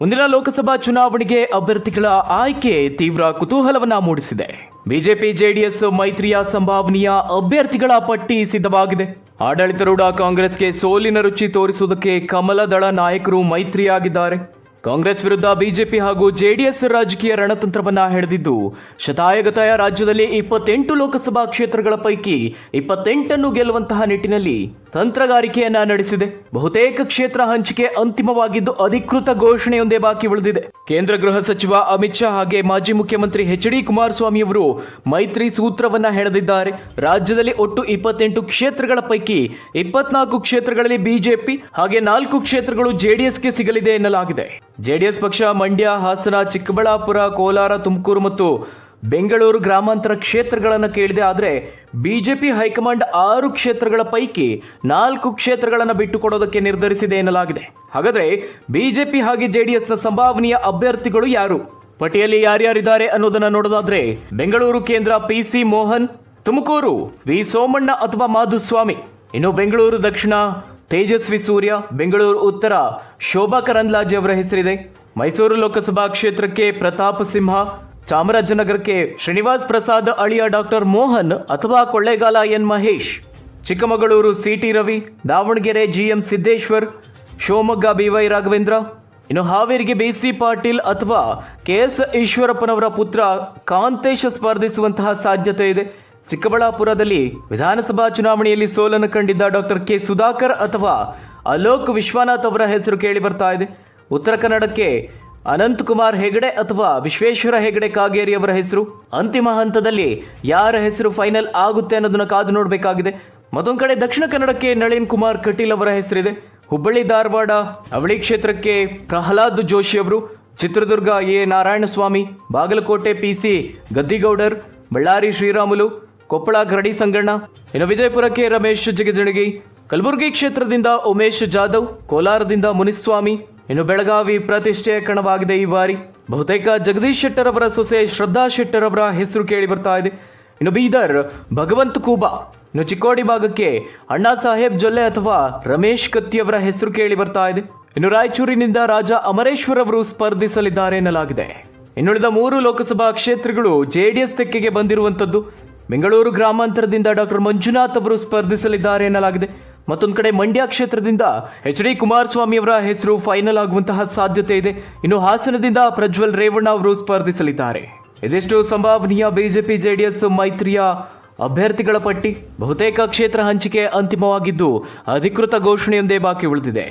ಮುಂದಿನ ಲೋಕಸಭಾ ಚುನಾವಣೆಗೆ ಅಭ್ಯರ್ಥಿಗಳ ಆಯ್ಕೆ ತೀವ್ರ ಕುತೂಹಲವನ್ನ ಮೂಡಿಸಿದೆ. ಬಿಜೆಪಿ, ಜೆಡಿಎಸ್ ಮೈತ್ರಿಯ ಸಂಭಾವನೀಯ ಅಭ್ಯರ್ಥಿಗಳ ಪಟ್ಟಿ ಸಿದ್ಧವಾಗಿದೆ. ಆಡಳಿತಾರೂಢ ಕಾಂಗ್ರೆಸ್ಗೆ ಸೋಲಿನ ರುಚಿ ತೋರಿಸುವುದಕ್ಕೆ ಕಮಲದಳ ನಾಯಕರು ಮೈತ್ರಿಯಾಗಿದ್ದಾರೆ. ಕಾಂಗ್ರೆಸ್ ವಿರುದ್ಧ ಬಿಜೆಪಿ ಹಾಗೂ ಜೆಡಿಎಸ್ ರಾಜಕೀಯ ರಣತಂತ್ರವನ್ನ ಹೆಣೆದಿದ್ದು, ಶತಾಯಗತಾಯ ರಾಜ್ಯದಲ್ಲಿ ಇಪ್ಪತ್ತೆಂಟು ಲೋಕಸಭಾ ಕ್ಷೇತ್ರಗಳ ಪೈಕಿ ಇಪ್ಪತ್ತೆಂಟನ್ನು ಗೆಲ್ಲುವಂತಹ ನಿಟ್ಟಿನಲ್ಲಿ ತಂತ್ರಗಾರಿಕೆಯನ್ನ ನಡೆಸಿದೆ. ಬಹುತೇಕ ಕ್ಷೇತ್ರ ಹಂಚಿಕೆ ಅಂತಿಮವಾಗಿದ್ದು ಅಧಿಕೃತ ಘೋಷಣೆಯೊಂದೇ ಬಾಕಿ ಉಳಿದಿದೆ. ಕೇಂದ್ರ ಗೃಹ ಸಚಿವ ಅಮಿತ್ ಶಾ ಹಾಗೆ ಮಾಜಿ ಮುಖ್ಯಮಂತ್ರಿ ಎಚ್ ಡಿ ಕುಮಾರಸ್ವಾಮಿ ಅವರು ಮೈತ್ರಿ ಸೂತ್ರವನ್ನ ಹೆಣೆದಿದ್ದಾರೆ. ರಾಜ್ಯದಲ್ಲಿ ಒಟ್ಟು ಇಪ್ಪತ್ತೆಂಟು ಕ್ಷೇತ್ರಗಳ ಪೈಕಿ ಇಪ್ಪತ್ನಾಲ್ಕು ಕ್ಷೇತ್ರಗಳಲ್ಲಿ ಬಿಜೆಪಿ ಹಾಗೆ ನಾಲ್ಕು ಕ್ಷೇತ್ರಗಳು ಜೆಡಿಎಸ್ಗೆ ಸಿಗಲಿದೆ ಎನ್ನಲಾಗಿದೆ. ಜೆಡಿಎಸ್ ಪಕ್ಷ, ಮಂಡ್ಯ, ಹಾಸನ, ಚಿಕ್ಕಬಳ್ಳಾಪುರ, ಕೋಲಾರ, ತುಮಕೂರು ಮತ್ತು ಬೆಂಗಳೂರು ಗ್ರಾಮಾಂತರ ಕ್ಷೇತ್ರಗಳನ್ನು ಕೇಳಿದೆ. ಆದರೆ ಬಿಜೆಪಿ ಹೈಕಮಾಂಡ್ ಆರು ಕ್ಷೇತ್ರಗಳ ಪೈಕಿ ನಾಲ್ಕು ಕ್ಷೇತ್ರಗಳನ್ನು ಬಿಟ್ಟುಕೊಡೋದಕ್ಕೆ ನಿರ್ಧರಿಸಿದೆ ಎನ್ನಲಾಗಿದೆ. ಹಾಗಾದರೆ ಬಿಜೆಪಿ ಹಾಗೆ ಜೆಡಿಎಸ್ನ ಸಂಭಾವನೀಯ ಅಭ್ಯರ್ಥಿಗಳು ಯಾರು? ಪಟ್ಟಿಯಲ್ಲಿ ಯಾರ್ಯಾರಿದ್ದಾರೆ ಅನ್ನೋದನ್ನು ನೋಡೋದಾದ್ರೆ ಬೆಂಗಳೂರು ಕೇಂದ್ರ P C Mohan, Tumakuru V Somanna ಅಥವಾ ಮಾಧುಸ್ವಾಮಿ. ಇನ್ನು ಬೆಂಗಳೂರು ದಕ್ಷಿಣ ತೇಜಸ್ವಿ ಸೂರ್ಯ, ಬೆಂಗಳೂರು ಉತ್ತರ. ಶೋಭಾ ಕರಂದ್ಲಾಜೆ ಅವರ ಹೆಸರಿದೆ. ಮೈಸೂರು ಲೋಕಸಭಾ ಕ್ಷೇತ್ರಕ್ಕೆ ಪ್ರತಾಪ್ ಸಿಂಹ, ಚಾಮರಾಜನಗರಕ್ಕೆ ಶ್ರೀನಿವಾಸ್ ಪ್ರಸಾದ್ ಅಳಿಯ ಡಾಕ್ಟರ್ ಮೋಹನ್ ಅಥವಾ Kollegal N Mahesh. Chikkamagaluru CT Ravi, Davanagere GM Siddeshwar, Shivamogga BY Raghavendra. ಇನ್ನು ಹಾವೇರಿಗೆ ಬಿಸಿ ಪಾಟೀಲ್ ಅಥವಾ ಕೆ ಎಸ್ ಈಶ್ವರಪ್ಪನವರ ಪುತ್ರ ಕಾಂತೇಶ ಸ್ಪರ್ಧಿಸುವಂತಹ ಸಾಧ್ಯತೆ ಇದೆ. ಚಿಕ್ಕಬಳ್ಳಾಪುರದಲ್ಲಿ ವಿಧಾನಸಭಾ ಚುನಾವಣೆಯಲ್ಲಿ ಸೋಲನ್ನು ಕಂಡಿದ್ದ ಡಾಕ್ಟರ್ ಕೆ ಸುಧಾಕರ್ ಅಥವಾ ಅಲೋಕ್ ವಿಶ್ವನಾಥ್ ಅವರ ಹೆಸರು ಕೇಳಿ ಬರ್ತಾ ಇದೆ. ಉತ್ತರ ಕನ್ನಡಕ್ಕೆ ಅನಂತ್ ಕುಮಾರ್ ಹೆಗಡೆ ಅಥವಾ ವಿಶ್ವೇಶ್ವರ ಹೆಗಡೆ ಕಾಗೇರಿ ಅವರ ಹೆಸರು. ಅಂತಿಮ ಹಂತದಲ್ಲಿ ಯಾರ ಹೆಸರು ಫೈನಲ್ ಆಗುತ್ತೆ ಅನ್ನೋದನ್ನ ಕಾದು ನೋಡಬೇಕಾಗಿದೆ. ಮತ್ತೊಂದು ಕಡೆ ದಕ್ಷಿಣ ಕನ್ನಡಕ್ಕೆ ನಳಿನ್ ಕುಮಾರ್ ಕಟೀಲ್ ಅವರ ಹೆಸರಿದೆ. ಹುಬ್ಬಳ್ಳಿ, ಧಾರವಾಡ, ಅವಳಿ ಕ್ಷೇತ್ರಕ್ಕೆ ಪ್ರಹ್ಲಾದ್ ಜೋಶಿ ಅವರು, Chitradurga A. Narayanaswamy, Bagalkote P C Gaddigoudar, Ballari Sriramulu Koppal Karadi Sanganna. ಇನ್ನು ವಿಜಯಪುರಕ್ಕೆ ರಮೇಶ್ ಜಿಗಜಿಣಗಿ. ಕಲಬುರಗಿ ಕ್ಷೇತ್ರದಿಂದ ಉಮೇಶ್ ಜಾಧವ್, ಕೋಲಾರದಿಂದ ಮುನಿಸ್ವಾಮಿ. ಇನ್ನು ಬೆಳಗಾವಿ ಪ್ರತಿಷ್ಠೆಯ ಕಣವಾಗಿದೆ ಈ ಬಾರಿ. ಬಹುತೇಕ ಜಗದೀಶ್ ಶೆಟ್ಟರ್ ಅವರ ಸೊಸೆ ಶ್ರದ್ಧಾ ಶೆಟ್ಟರ್ ಅವರ ಹೆಸರು ಕೇಳಿ ಬರ್ತಾ ಇದೆ. ಇನ್ನು ಬೀದರ್, ಭಗವಂತ್ ಕೂಬಾ. ಇನ್ನು ಚಿಕ್ಕೋಡಿ ಭಾಗಕ್ಕೆ ಅಣ್ಣಾ ಸಾಹೇಬ್ ಜೊಲ್ಲೆ ಅಥವಾ ರಮೇಶ್ ಕತ್ತಿ ಅವರ ಹೆಸರು ಕೇಳಿ ಬರ್ತಾ ಇದೆ. ಇನ್ನು ರಾಯಚೂರಿನಿಂದ ರಾಜ ಅಮರೇಶ್ವರ್ ಅವರು ಸ್ಪರ್ಧಿಸಲಿದ್ದಾರೆ ಎನ್ನಲಾಗಿದೆ. ಇನ್ನುಳಿದ ಮೂರು ಲೋಕಸಭಾ ಕ್ಷೇತ್ರಗಳು ಜೆಡಿಎಸ್ ತೆಕ್ಕೆಗೆ ಬಂದಿರುವಂತದ್ದು ಬೆಂಗಳೂರು ಗ್ರಾಮಾಂತರದಿಂದ ಡಾಕ್ಟರ್ ಮಂಜುನಾಥ್ ಅವರು ಸ್ಪರ್ಧಿಸಲಿದ್ದಾರೆ ಎನ್ನಲಾಗಿದೆ. ಮತ್ತೊಂದು ಕಡೆ ಮಂಡ್ಯ ಕ್ಷೇತ್ರದಿಂದ ಎಚ್ ಡಿ ಕುಮಾರಸ್ವಾಮಿ ಅವರ ಹೆಸರು ಫೈನಲ್ ಆಗುವಂತಹ ಸಾಧ್ಯತೆ ಇದೆ. ಇನ್ನು ಹಾಸನದಿಂದ ಪ್ರಜ್ವಲ್ ರೇವಣ್ಣ ಅವರು ಸ್ಪರ್ಧಿಸಲಿದ್ದಾರೆ. ಇದೆಷ್ಟು ಸಂಭಾವನೀಯ ಬಿಜೆಪಿ ಜೆಡಿಎಸ್ ಮೈತ್ರಿಯ ಅಭ್ಯರ್ಥಿಗಳ ಪಟ್ಟಿ. ಬಹುತೇಕ ಕ್ಷೇತ್ರ ಹಂಚಿಕೆ ಅಂತಿಮವಾಗಿದ್ದು, ಅಧಿಕೃತ ಘೋಷಣೆಯೊಂದೇ ಬಾಕಿ ಉಳಿದಿದೆ.